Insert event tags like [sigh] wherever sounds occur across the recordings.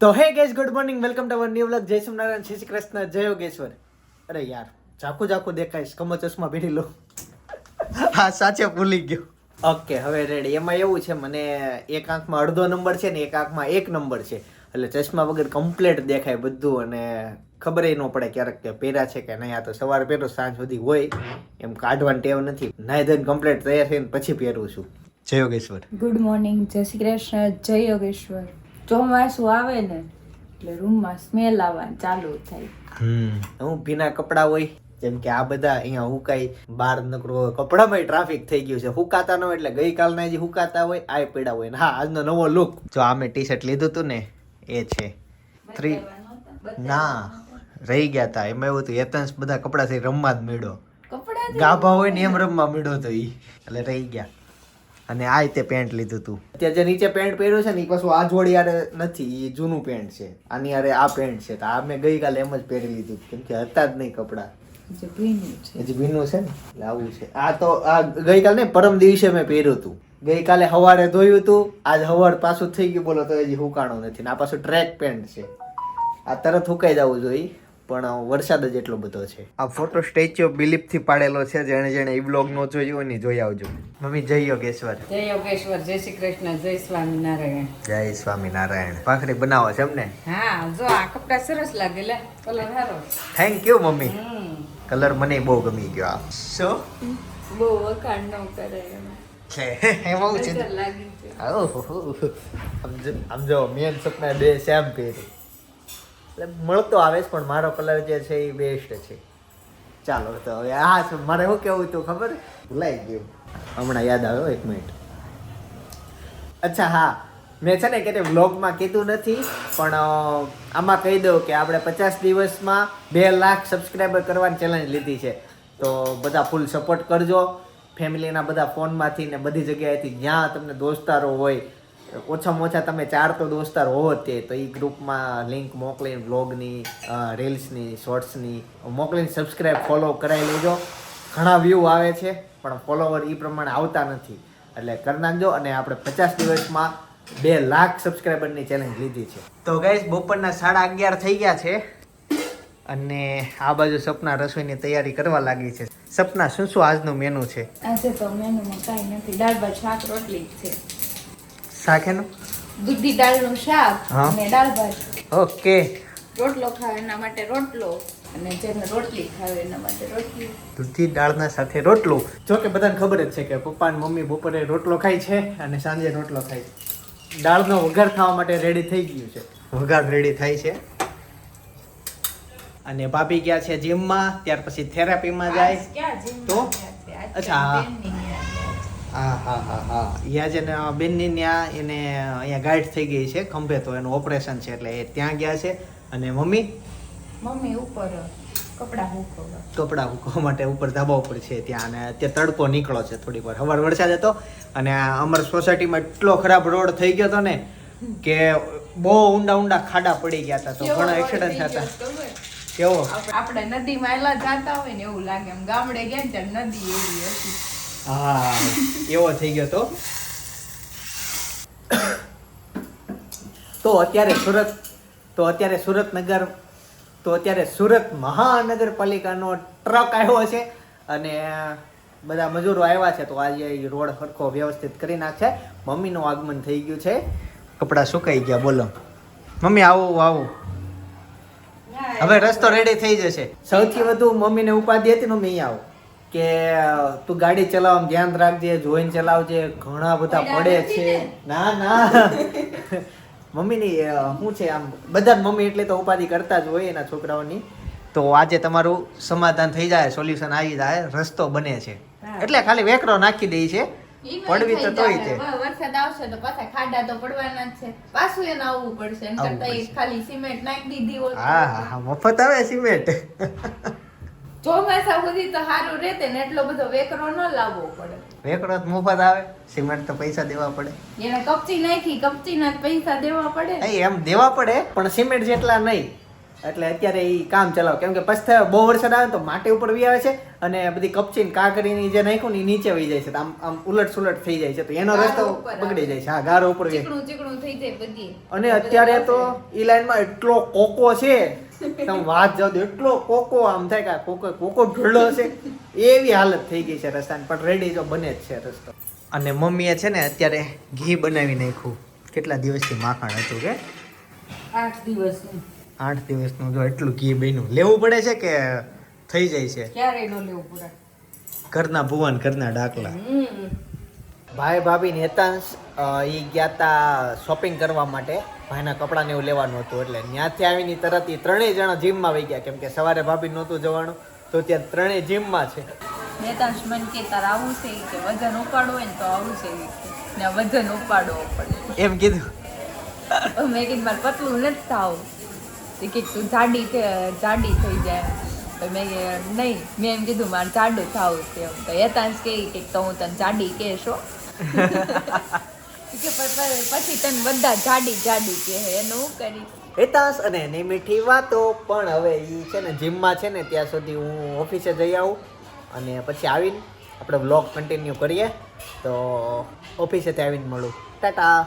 તો hey guys good morning welcome to our new vlog Jai Swaminarayan Shri Krishna જય યોગેશ્વર અરે યાર ઝાકુ ઝાકુ દેખાય કમો ચશ્મા પહેરી લો. હા સાચે ભૂલી ગયો. ઓકે હવે રેડી એમાં એવું છે મને એક આંખમાં અડધો નંબર છે ને એક આંખમાં એક નંબર છે. એટલે ચશ્મા વગર કમ્પ્લેટ દેખાય બધું અને ખબર ન પડે ક્યારેક કે પહેર્યા છે કે નહીં. આ તો સવારે પહેરો સાંજ સુધી હોય. એમ કાઢવાની ટેવ નથી. નાઈ ધોઈને કમ્પ્લેટ તૈયાર થઈને પછી પહેરું છું. જય યોગેશ્વર ગુડ મોર્નિંગ જય શ્રી કૃષ્ણ. જય યોગેશ્વર ચોમાસું આવે ને એટલે રૂમમાં સ્મેલ આવવાનું ચાલુ થાય. હું ભીના કપડા હોય જેમ કે આ બધા અહીંયા હુકાઈ બાર નકરો કપડામાં ટ્રાફિક થઈ ગયું છે. હુકાતા ન હોય એટલે ગઈકાલના જે હુકાતા હોય આ પડ્યા હોય. ને હા આજનો નવો લુક જો આ મેં ટી શર્ટ લીધું હતું ને એ છે. થ્રી ના રહી ગયા હતા એમાં એવું હતું એતન્સ બધા કપડાથી રમવા જ મેળો ગાભા હોય ને એમ રમવા મેળો તો ઈ. એટલે રહી ગયા. અને આ રીતે પેન્ટ લીધું હતું અત્યારે જે નીચે પેન્ટ પહેર્યું છે ને એ પાછું આ જોડી યારે નથી એ જૂનું પેન્ટ છે. આની યારે આ પેન્ટ છે. તો આ મેં ગઈકાલે એમ જ પહેરી લીધું કેમ કે હતા જ નહીં કપડાં. ભીનું છે. હજી ભીનું છે ને એટલે આવું છે. આ તો આ ગઈકાલે ને પરમ દિવસે મેં પહેર્યું હતું. ગઈકાલે સવારે ધોયું હતું આજ સવાર પાછું થઈ ગયું બોલો તો હજી હુકાણું નથી. ને આ પાછું ટ્રેક પેન્ટ છે. આ તરત હુકાઈ જવું જોઈએ. પણ વરસાદ જ એટલો બધો છે. આ ફોટો સ્ટેચ્યુ ઓફ બિલીફથી પાડેલો છે જેણે જેણે ઈ બ્લોગ નો જોયો હોય ને જોઈ આવજો. મમ્મી જય યોગેશ્વર. જય યોગેશ્વર જય શ્રી કૃષ્ણ જય સ્વામિનારાયણ. જય સ્વામિનારાયણ. ભાખરી બનાવો છે એમને? હા જો આ કપડા સરસ લાગે લે કલર સારો. Thank you mummy. કલર મને બહુ ગમી ગયો આ. સો બહુ વખાણ ન કરે છે એમાં છે. નજર છે આમ જો આમ જો મેન સપના બે સેમ પહેરી. એટલે મળતો આવે છે, પણ મારો કલર જે છે એ બેસ્ટ છે. ચાલો, તો હવે હા મારે શું કેવું હતું ખબર? ભૂલાઈ ગયું. હમણાં યાદ આવ્યો, એક મિનિટ અચ્છા, હા. મેં છે ને કે વ્લોગમાં કીધું નથી, પણ આમાં કહી દઉં કે આપણે પચાસ દિવસમાં બે લાખ સબસ્ક્રાઈબર કરવાની ચેલેન્જ લીધી છે. તો બધા ફૂલ સપોર્ટ કરજો. ફેમિલીના બધા ફોનમાંથી ને બધી જગ્યાએથી જ્યાં તમને દોસ્તારો હોય ઓછામાં ઓછા તમે ચાર તો દોસ્તાર હોવો જ તે. તો એ ગ્રુપમાં લિંક મોકલીને વ્લોગની રીલ્સની શોર્ટ્સની મોકલીને સબસ્ક્રાઈબ ફોલો કરાવી લેજો. ઘણા વ્યૂ આવે છે, પણ ફોલોવર એ પ્રમાણે આવતા નથી. એટલે કરી નાખજો અને આપણે પચાસ દિવસમાં બે લાખ સબસ્ક્રાઈબરની ચેલેન્જ લીધી છે. તો ગાઈસ બપોરના સાડા અગિયાર થઈ ગયા છે. અને આ બાજુ સપના રસોઈની તૈયારી કરવા લાગી છે. સપના, શું શું આજનું મેનુ છે? આજે તો મેનુમાં કાંઈ નથી. દાળ, ભાત, શાક, રોટલી છે. શાક એનું દૂધી દાળનું શાક અને દાળ ભાત. ઓકે. રોટલો ખાવે એના માટે રોટલો અને જેને રોટલી ખાવે એના માટે રોટલી. દૂધી દાળના સાથે રોટલું. જો કે બધાને ખબર જ છે કે પપ્પા અને મમ્મી બપોરે રોટલો ખાય છે અને સાંજે રોટલો ખાય છે. દાળનો વઘાર ખાવા માટે રેડી થઈ ગયું છે. વઘાર રેડી થાય છે. અને ભાભી ગયા છે જીમમાં ત્યાર પછી થેરાપીમાં જાય. ક્યાં તો? અચ્છા અચ્છા, હા. હા હા હા હા. હા છે ને બેનની ત્યાં એને અહીંયા ગાઈડ થઈ ગઈ છે ખંભે તો એનું ઓપરેશન છે એટલે એ ત્યાં ગયા છે. અને મમ્મી? મમ્મી ઉપર કપડા કપડાં મૂકવા માટે ઉપર ધાબા ઉપર છે ત્યાં અને અત્યારે તડકો નીકળો છે થોડીક વાર. હવાર વરસાદ હતો અને આ અમાર સોસાયટીમાં એટલો ખરાબ રોડ થઈ ગયો હતો ને કે બહુ ઊંડા ઊંડા ખાડા પડી ગયા હતા તો ઘણા એક્સિડન્ટ થતા. કેવો? આપણે નદીમાં એલા જાતા હોય ને એવું લાગે. ગામડે ગયા ને ત્યાં નદી એવી હતી. હા, એવો થઈ ગયો તો. તો અત્યારે સુરત, તો અત્યારે સુરતનગર, તો અત્યારે સુરત મહાનગરપાલિકાનો ટ્રક આવ્યો છે અને બધા મજૂરો આવ્યા છે, તો આજે રોડ સરખો વ્યવસ્થિત કરી નાખશે. મમ્મીનું આગમન થઈ ગયું છે. કપડાં સુકાઈ ગયા, બોલો. મમ્મી, આવો આવો. હવે રસ્તો રેડી થઈ જશે. સૌથી વધુ મમ્મીને ઉપાધિ હતી મમ્મી આવો. કે તું ગાડી ચલાવવામાં ધ્યાન રાખજે જોઈને ચલાવજે ઘણા બધા પડે છે. ના? ના [laughs] મમ્મીની શું છે આમ બધા મમ્મી એટલે તો ઉપાધિ કરતા જ હોય એના છોકરાઓની. તો આજે તમારું સમાધાન થઈ જાય સોલ્યુશન આવી જાય રસ્તો બને છે. એટલે ખાલી વેકરો નાખી દે છે. પડવી તો તોય છે. વરસાદ આવશે તો પાછા ખાડા તો પડવાના જ છે. પાછું એને આવવું પડશે. એમ કરતા ખાલી સિમેન્ટ નાખી દીધી હોય હા હા હા. મફત આવે સિમેન્ટ. [laughs] ચોમાસા સુધી તો સારું રહેતે ને એટલો બધો વેકરો ન લાવવો પડે. વેકરો તો મફત આવે? સિમેન્ટ તો પૈસા દેવા પડે. એને કપચી નાખી કપચી ના પૈસા દેવા પડે. એમ દેવા પડે પણ સિમેન્ટ જેટલા નહીં. એટલે અત્યારે એ કામ ચલાવ. કેમ કે પછી બહુ વરસાદ આવે તો માટી ઉપર વી આવે છે અને બધી કપચી ને કાકરીની જે નાખ્યું ને નીચે વહી જાય છે. આમ આમ ઉલટ સુલટ થઈ જાય છે. તો એનો રસ્તો બગડી જાય છે. હા ગારો ઉપર ચીકણું ચીકણું થઈ જાય બધી. અને અત્યારે તો ઈ લાઈનમાં એટલો કોકો છે તમે વાત જાવ દો. એટલો કોકો આમ થાય કે આ કોકો કોકો ઢળો છે એવી હાલત થઈ ગઈ છે રસ્તાની. પણ રેડી તો બને જ છે રસ્તો. અને મમ્મીએ છે ને અત્યારે ઘી બનાવી નાખ્યું. કેટલા દિવસથી માખણ હતું કે? આઠ દિવસનું. આઠ દિવસનું જો એટલું ઘી બન્યું. લેવું પડે છે કે થઈ જાય છે? ક્યારે ન લેવું પડે. ઘરના ભુવન ઘરના ડાકલા. હમ. ભાઈ ભાભી નેતાંશ એ ગયા તા શોપિંગ કરવા માટે. ભાઈના કપડાને એવું લેવાનું હતું એટલે ત્યાંથી આવીને તરત એ ત્રણેય જણા જીમમાં વહી ગયા. કેમ કે સવારે ભાભી નહોતું જવાનું તો ત્યાં ત્રણેય જીમમાં છે. નેતાંશ મન કે તાર આવું છે કે વજન ઉપાડવું હોય ને તો આવું છે ને વજન ઉપાડવો પડે. એમ કીધું. મેં કીધું મારે પતલું નથી થાવું. કે તું જાડી જાડી થઈ જાય. મેં નહીં મેં એમ કીધું મારે જાડું થાવું છે એમ. તો યતાંશ કે તો હું તને જાડી કહેશો પછી તને બધા જાડી જાડી કે એનું કરી હેતાસ અને એની મીઠી વાતો પણ હવે એ છે ને જીમમાં છે ને ત્યાં સુધી હું ઓફિસે જઈ આવું અને પછી આવીને આપણે બ્લોગ કન્ટિન્યુ કરીએ. તો ઓફિસેથી આવીને મળું. ટાટા.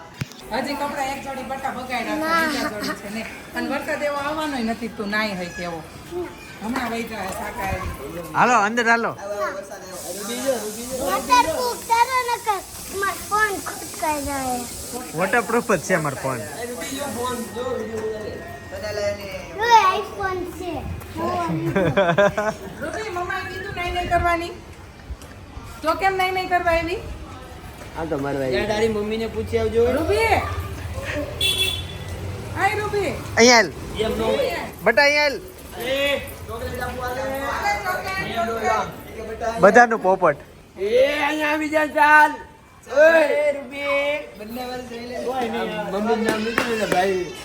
હજી કપડા એક જોડી બટા બગાડ્યા છે, જોડી છે ને. અને વરસાદ એવો આવવાનો નથી તું નાઈ હોય તેવો હમણાં વહી જાય સાકા હાલો અંદર હાલો. વોટર પ્રૂફ તારો નકર. માર ફોન ખુટકાઈ વોટરપ્રૂફ જ છે મારો ફોન. જો તો કેમ નહીં નહીં કરવા એવી આ તો મારવા તારી મમ્મીને પૂછી આવજો. રૂબી! આય રૂબી. અહીંયા હાલ. બટા અહીંયા હાલ. બધાનું પોપટ.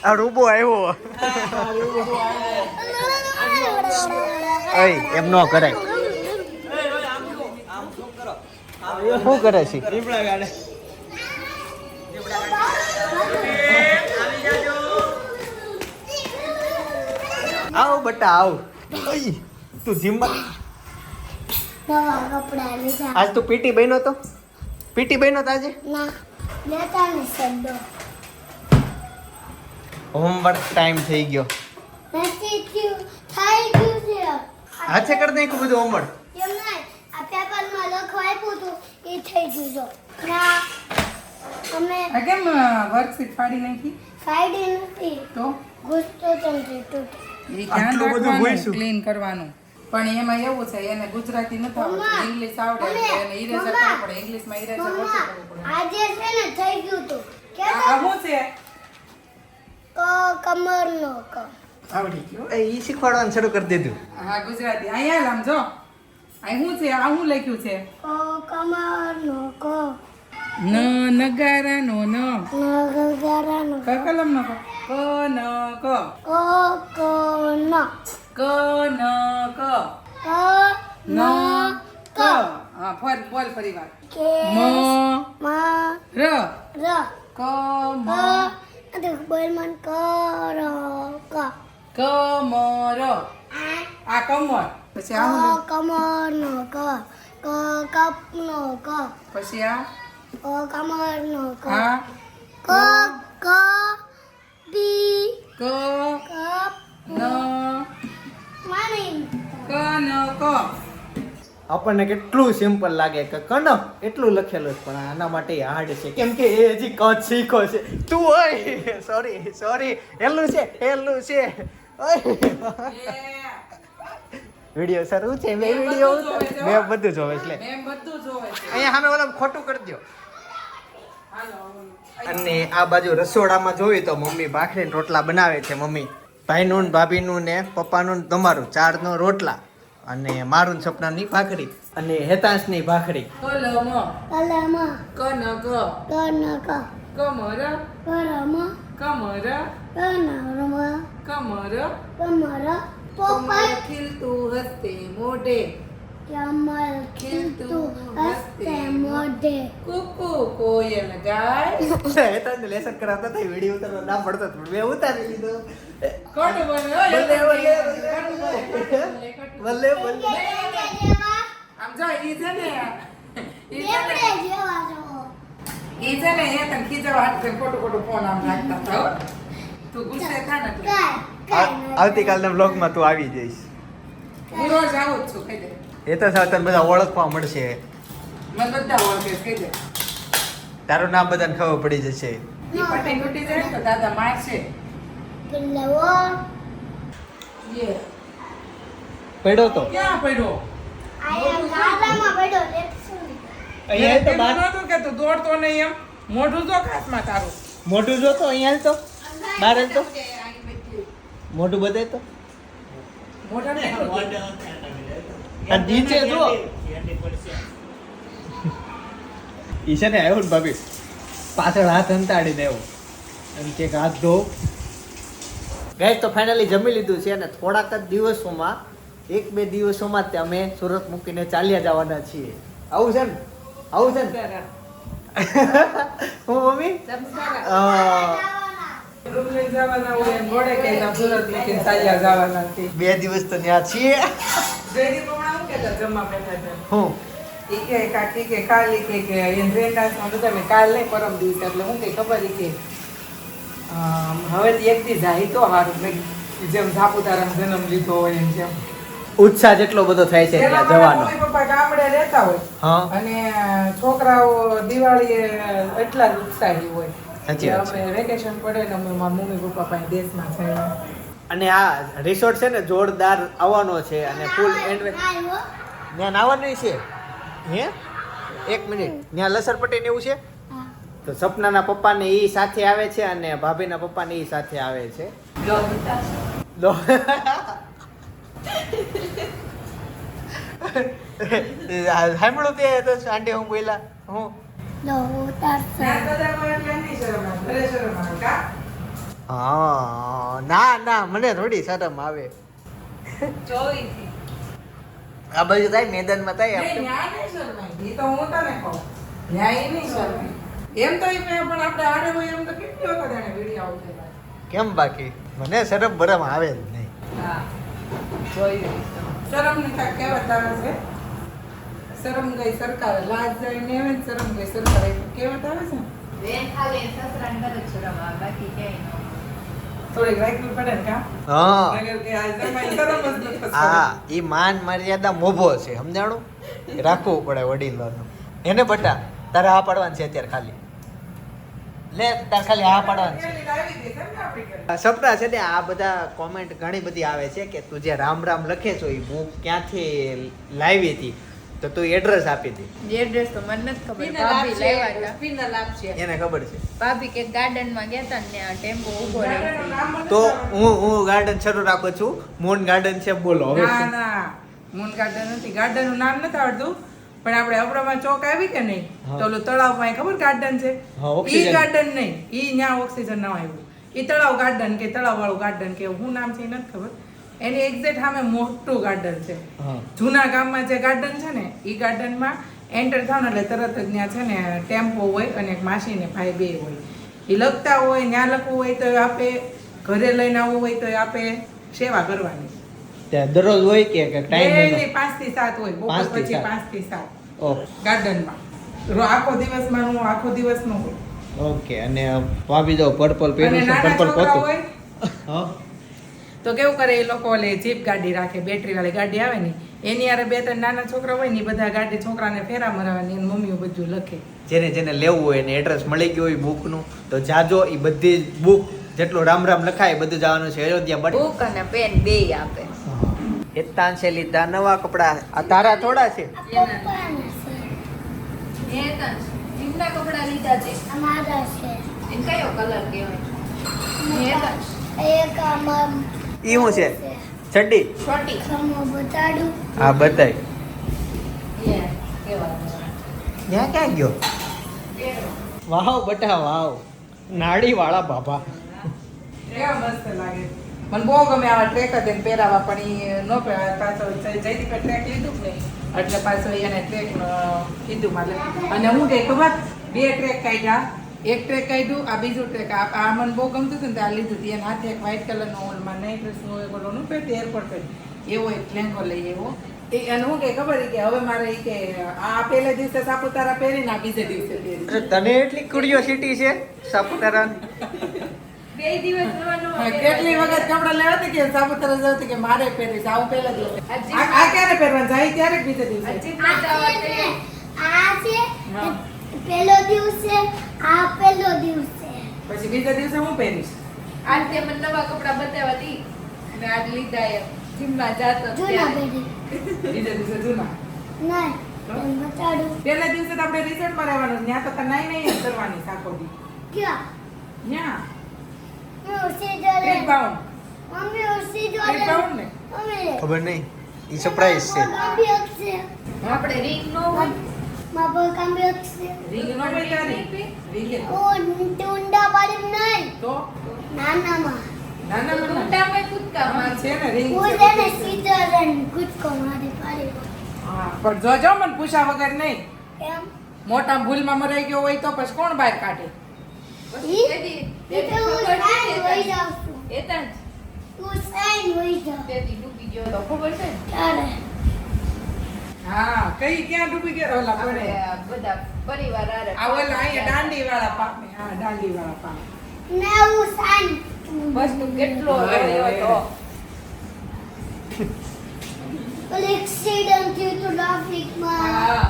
આ રૂબો આવ્યો એમ ન કરાય શું કરે છે આવ બટા આવ તું જીમમાં આજ તું પીટી બન્યો તો પીટી બન્યો તો આજે? ના લેતા ને સડો હોમવર્ક ટાઈમ થઈ ગયો. નથી થયું થઈ ગયું છે. હાથે કરી નાખ્યું બધું હોમવર્ક? એમ નહીં આ પેપરમાં લખવા આપ્યું હતું એ થઈ ગયું છે ના અમે આ કેમ વર્કશીટ ફાડી નાખી? ફાડી નથી. તો? ગુસ્સો ચમચી તૂટી આટલું બધું. ક્લીન કરવાનું. પણ એમાં એવું છે એને ગુજરાતી નથી આવડતું ઇંગ્લિશ આવડે એટલે એને ઇરેઝર કરવું પડે ઇંગ્લિશમાં ઇરેઝર ઓછું કરવું પડે. આજે છે ને થઈ ગયું તો. કે શું છે? ક કમરનો ક. આવડી ગયો. એ ઈ શીખવાડવાનું શરૂ કરી દીધું. હા ગુજરાતી. અહીંયા લામ જો. અહીં શું છે? આ શું લખ્યું છે? ક કમરનો ક. ન નગારાનો ન. નગરાનો ક. કલમનો ક? ક ન ક. ક ક ન. ક ન ક ક ન ન ક હા ફર બોલ ફરી વાર. મ મ ર. ર. ક મ. અરે બોલ મન ક ર ક. ક મ ર. આ કમર પછી આ ક શું કમરનો ક. ક કપનો ક. પછી આ? ક કમરનો ક. હા. ક ક બી. ક કપ ન માની ક ન આપણને કેટલું સિમ્પલ લાગે કે કનક એટલું લખેલું છે પણ આના માટે હાર્ડ છે. કેમ કે એ હજી કચ્છ શીખો છે. તું ઓય સોરી સોરી હેલું છે હેલું છે. વીડિયો સારું છે મેં વિડિયો મેં બધું જોવે એટલે મે બધું જોવે અહીંયા સામે ઓલા ખોટું કરી દો અને આ બાજુ રસોડામાં જોઈ તો મમ્મી ભાખરીને રોટલા બનાવે છે મમ્મી. ભાઈનું ને ભાભીનું ને પપ્પાનું ને તમારું ચારનો રોટલા. અને મારું ને સપનાની ભાખરી અને હેતાંશની ભાખરી. કલમ. કલમ. કનક. કનક. કમર. કરમ કમર. કનરમ કમર. કમર. કમર ખીલતું હસ્તે મોઢે. કમલ ખીલતું હસ્તે મોઢે. કુકુ કોયલ ગાય. [laughs] હેતાંશને લેસન કરાવતા હતા વીડિયો ઉતારવા ના પડતો મેં ઉતારી લીધો. ભલે, આમ જો, ઈ છે ને, ઈ છે એ તને ખીજાવા હાથ ખોટું ખોટું ફોન આમ રાખતા હતા, તું ગુસ્સે થા ને આવતીકાલના બ્લોગમાં તું આવી જઈશ. હું રોજ આવું છું, કહી દે. એ તો તને બધા ઓળખવા મળશે. મને બધા ઓળખે કહી દે. તારું નામ બધાને ખબર પડી જશે. ઈ પટી તૂટી જાય તો દાદા મારશે. યે. પડ્યો તો? ક્યાં પડ્યો? આયા પડ્યો અહીંયા તો બાર નહોતું કે તું દોડતો નહીં એમ. મોઢું જો કાચમાં તારું. મોઢું જો તો અહીંયા તો. બાર તો. મોઢું બતાય તો. મોઢા નીચે જો ઈ છે ને આવ્યો ને ભાભી. પાછળ હાથ હંતાડીને આવ્યો અને કે હાથ ધો. ગઈ તો ફાઇનલી જમી લીધું છે અને થોડાક જ દિવસોમાં એક બે દિવસોમાં જ અમે સુરત મૂકીને ચાલ્યા જવાના છીએ. આવું છે ને? આવું છે ને? હું મમ્મી? બે દિવસ તો ત્યાં છીએ? હું? કે કાકી કે કાલ કે કે બધા કાલ નહીં પરમ દિવસે એટલે હું કઈ ખબર ઈ કે હવે એક દી જાય તો હારું મેં જેમ સાપુતારા જન્મ લીધો હોય એમ જેમ. ઉત્સાહ જેટલો બધો થાય છે ત્યાં જવાનો. મમ્મી પપ્પા ગામડે રહેતા હોય હા. અને છોકરાઓ દિવાળીએ એટલા જ ઉત્સાહી હોય. સાચી વાત છે. અમે વેકેશન પડે ને અમે મારા મમ્મી પપ્પા પાસે દેશમાં છે અને આ રિસોર્ટ છે ને જોરદાર આવવાનો છે અને ફૂલ એન્ડ ત્યાં નાવાનું છે. હે? એક મિનિટ. ત્યાં લસરપટ્ટી ને એવું છે? તો સપનાના પપ્પાને એ સાથે આવે છે અને ભાભીના પપ્પાને એ સાથે આવે છે. સાંભળો તે તો આંટી હું બોલા હું. ના ના મને થોડી શરમ આવે. આ બાજુ થાય મેદાનમાં થાય તો હું તને કહું. એમ તો એમ પણ આપણે આડે હોય એમ તો કેટલી વખત એને વીડિયો ઉતાર્યા. કેમ બાકી? મને શરમ બરમ આવે જ નહીં. શરમની કાંઈક કહેવત આવે છે? શરમ ગઈ સરકારે લાજ જાય ને એમ જ શરમ ગઈ સરકારે. કહેવત આવે છે? બેન ખાલી પડે ને કા? હા. નગર કે આ શરમ આવે બાકી થતી. હા ઈ માન મર્યાદા મોભો છે સમજાણું? રાખવું પડે વડીલોનું. એને બટા તારે આ પાડવાનું છે અત્યારે ખાલી. લે તાર ખાલી આ પાડવાનું લાવી સપના છે ને આ બધા કોમેન્ટ ઘણી બધી આવે છે કે તું જે રામ રામ લખે છો એ હું ક્યાંથી લાવી હતી તો તું એડ્રેસ આપી દે. એડ્રેસ તો મને નથી ખબર ભાભી લાવ્યા પીનલ આપશે. એને ખબર છે. ભાભી કે ગાર્ડનમાં ગયા હતા ને ત્યાં ટેમ્પો ઊભો રહ્યો. તો હું હું ગાર્ડન શરૂ રાખું છું. મૂન ગાર્ડન છે બોલો હવે. ના ના. મૂન ગાર્ડન નથી. ગાર્ડનનું નામ નથી આવડતું. પણ આપણે અબડામાં ચોક આવી કે નહીં? તો ઓલું તળાવ ખબર ગાર્ડન છે? ઈ ગાર્ડન નહીં. ઈ ન્યા ઓક્સિજન ના આવ્યું. ઈ તળાવ ગાર્ડન કે તળાવ વાળું ગાર્ડન કે હું નામ છે નથી ખબર. એની એક્ઝેક્ટ સામે મોટું ગાર્ડન છે. જૂના ગામમાં જે ગાર્ડન છે ને ઈ ગાર્ડનમાં એન્ટર થાવ ને એટલે તરત જ ત્યાં છે ને ટેમ્પો હોય અને એક માસી ને ભાઈ બે હોય. એ લખતા હોય ત્યાં લખવું હોય તો આપે. ઘરે લઈને આવવું હોય તો આપે સેવા કરવાની. દરરોજ હોય કે ટાઈમ પાંચથી સાત હોય. બપોર પાંચથી પછી સાત. પાંચથી સાત. ગાર્ડનમાં રો- આખો દિવસમાં હું આખો દિવસનું હોય. ઓકે અને ભાભી જો પર્પલ અને છે પર્પલ પોતું. હોય. [laughs] તો કેવું કરે એ લોકો ઓલે જીપ ગાડી રાખે બેટરી વાળી ગાડી આવે ને એની હારે બે ત્રણ નાના છોકરા હોય ને બધા ગાડી છોકરાને ફેરા મરાવાની એની મમ્મીઓ બધું લખે. જેને જેને લેવું હોય એને એડ્રેસ મળી ગયું હોય બુકનું તો જાજો એ બધી બુક જેટલું રામ રામ લખાય બધું જવાનું છે. અયોધ્યા બટ બુક અને પેન બે આપે. હેતાંશે લીધા નવા કપડા. આ તારા થોડા છે? પપ્પાના છે એમના કપડા લીધા છે. આ મારા છે. એને કયો કલર કહેવાય? એક આમાં ઈ શું છે? ચડ્ડી છોટી. ખમો બતાડું. હા બતાય. ત્યાં ક્યાં ગયો? વાવ બટા વાવ. નાડી વાળા બાબા એવા મસ્ત લાગે. મને બહુ ગમે આવા ટ્રેક જ એને પહેરાવા પણ એ ન પહેરાય. પાછો જય- જયદીપે ટ્રેક લીધું જ નહીં? એટલે પાછો એને ટ્રેક કીધું મારે. અને હું કે ખબર? બે ટ્રેક કાઢ્યા. એક ટ્રેક કાઢ્યું આ બીજું ટ્રેક આ મને બહુ ગમતું હતું ને આ લીધું. હતું એના હાથે એક વ્હાઇટ કલરનો ઓલમાં નાઇટ ડ્રેસનો એ બોલોનું પેટ એરપોર્ટ પેટ એવો એક લેંગો લઈ એવો એ અને હું કે ખબર કે હવે મારે કે આ પહેલા દિવસે સાપુતારા પહેરીને ના બીજે દિવસે પહેરી. તને એટલી ક્યુરિયોસિટી છે સાપુતારા બે દિવસ કેટલી વખત કપડા લેવા હતી કે સાપુતારા જવું કે મારે પહેરી આવું પહેલા દિવસે આ આ ક્યારે પહેરવાનું? જાય ત્યારે બીજે દિવસે? આ છે. પેલો દિવસ છે આ પેલો દિવસ. છે પછી બીજા દિવસે હું પહેરીશ? આજ તે મને નવા કપડા બતાવ્યા હતી મેં આજ લીધા એમ જીમમાં જાતો જૂના પહેરી. બીજા દિવસે જૂના? ના હું પહેલા દિવસે તો આપણે રિઝલ્ટ મરાવવાનું ત્યાં તો તને નાઈ નહીં કરવાની સાકો દી ક્યાં? ત્યાં હું ઉસી જોડે એક બાઉન્ડ મમ્મી ઉસી એક જોડે ને? મમ્મી. ખબર નહીં ઈ સરપ્રાઈઝ છે. આપણે રિંગ નો હોય. માં પર કાંબી હકશે રીંગ નો પૈ તારી? રીંગ. ઓ ટુંડા પાડી નહીં. તો? નાનામાં. ના ના ના, ના ઊંડામાં કૂદકા માર. છે ને રીંગ. હું છે ને. સીધો રન કૂદકો મારી પાડી. હા પણ જોજો મને પૂછા વગર નહીં. એમ? મોટા ભૂલમાં મરાઈ ગયો હોય તો પછી કોણ બહાર કાઢે? એ તો હું ખબર સાઈન તને. જાઉં છું. એ તને? હું સાઈન વહી જાઉં. તેથી ડૂબી ગયો તો ખબર છે ને? ત્યારે હા કઈ ક્યાં ડૂબી ગયા ઓલા પડે બધા પરિવાર આરે આ ઓલા અહીંયા દાંડી વાળા પામે હા દાંડી વાળા પામે. નેવું બસ તું કેટલો રહ્યો તો પેલું એક્સિડન્ટ થયું હતું ટ્રાફિકમાં. હા.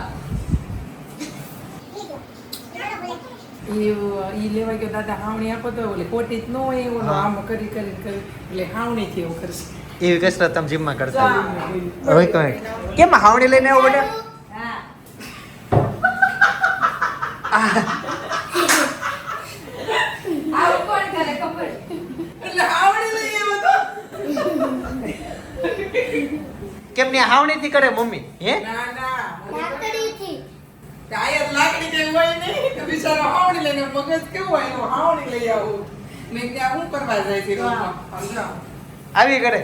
ઈ ઈ લેવા ગયો દાદા હાવણી આપો તો ઓલે કોટી જ ન હોય એવું આમ કરી કરી કરી એટલે હાવણી થી એવું કરશે. એવી કસરત તમે જીમમાં કરતા હોય. હવે કઈ? કેમ હાવણી લઈને આવો બેટા? તો. કેમ ને હાવણી થી કરે મમ્મી હે? ના ના. ટાયર લાકડી કઈ હોય નહીં તો બિચારો હાવણી લઈને મગજ કેવું હોય હાવણી લઈ આવું. મેં ત્યાં હું કરવા જાય છે. આવી કરે.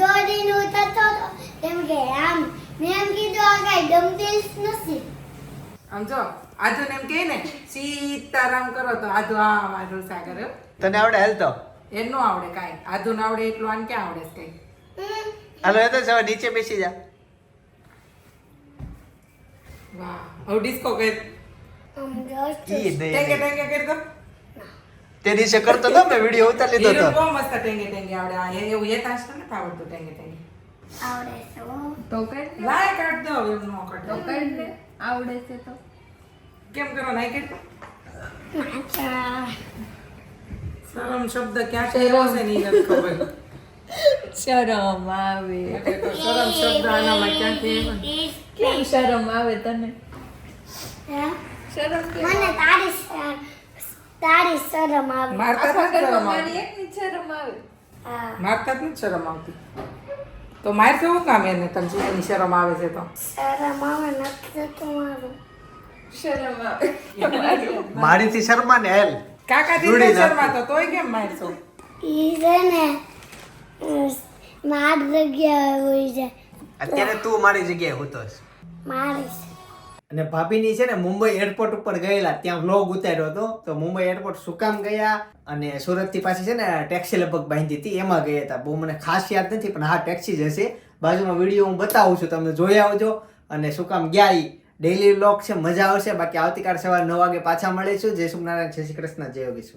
દોડીને ઉતરતો હતો એમ કે આમ મેં એમ કીધું આ કાંઈ ડમ્બેલ્સ નથી. આમ જો આધુને એમ કે ને સીતારામ કરો તો આધુ આ મારું. તને આવડે હાલ તો? એ નો આવડે કાંઈ. આધુને આવડે એટલું આને ક્યાં આવડે છે કઈ? હાલો એ તો હવે નીચે બેસી જા. વાહ હવે ડિસ્કો કર. કરતો ટેંગે ટેંગે કર તો. તે દિવસે કરતો હતો મેં વીડિયો ઉતારી લીધો હતો. બહુ મસ્ત ટેંગે ટેંગે આવડે. આ એવું એ તાસ નથી આવડતું ટેંગે ટેંગે. આવડે છે તો કઈ લાય કાઢ દો હવે એમ નો તો કઈ આવડે છે તો. કેમ કરો નાઈ કાઢ શરમ શબ્દ ક્યાં છે? એવો છે નહીં નથી ખબર. શરમ આવે. શરમ શબ્દ આનામાં ક્યાંથી કેમ શરમ આવે તને? શરમ મને તારી તારી શરમ આવે. મારતા જ શરમ આવે. આવતી એકની શરમ આવે. હા. મારતા જ શરમ આવતી. તો માર કેવું કામ એને તને શરમ આવે છે તો? શરમ આવે નથી તો મારું. શરમ આવે. [laughs] મારીથી શર્મા ને હેલ. કાકાથી નાખી. શરમાતો તોય કેમ મારશો? ઈ છે ને માર મારી જગ્યાએ હોય છે અત્યારે તું મારી જગ્યાએ હોતો મારી અને ભાભીની છે ને મુંબઈ એરપોર્ટ ઉપર ગયેલા, ત્યાં વ્લોગ ઉતાર્યો હતો. તો મુંબઈ એરપોર્ટ શું ગયા અને સુરતથી પાછી છે ને ટેક્સી લગભગ બાંધી હતી. એમાં ગયા હતા. બહુ મને ખાસ યાદ નથી, પણ હા ટેક્સી જ હશે. બાજુમાં વીડિયો હું બતાવું છું, તમને જોઈ આવજો. અને શું કામ ગયા એ ડેઈલી વ્લોગ છે, મજા આવશે. બાકી આવતીકાલ સવારે નવ વાગે પાછા મળીશું. જય સોમનારાયણ જય શ્રી કૃષ્ણ, જય યોગેશ્વર.